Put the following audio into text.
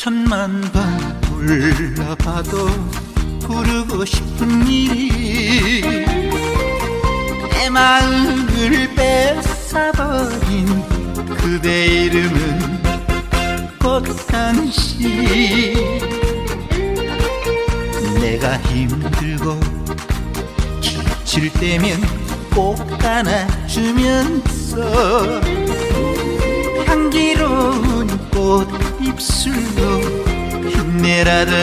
천만 번 불러봐도 부르고 싶은 일이 내 마음을 뺏어버린 그대 이름은 꽃당시 내가 힘들고 지칠 때면 꼭 안아주면서 향기로운 꽃 입술로 힘내라던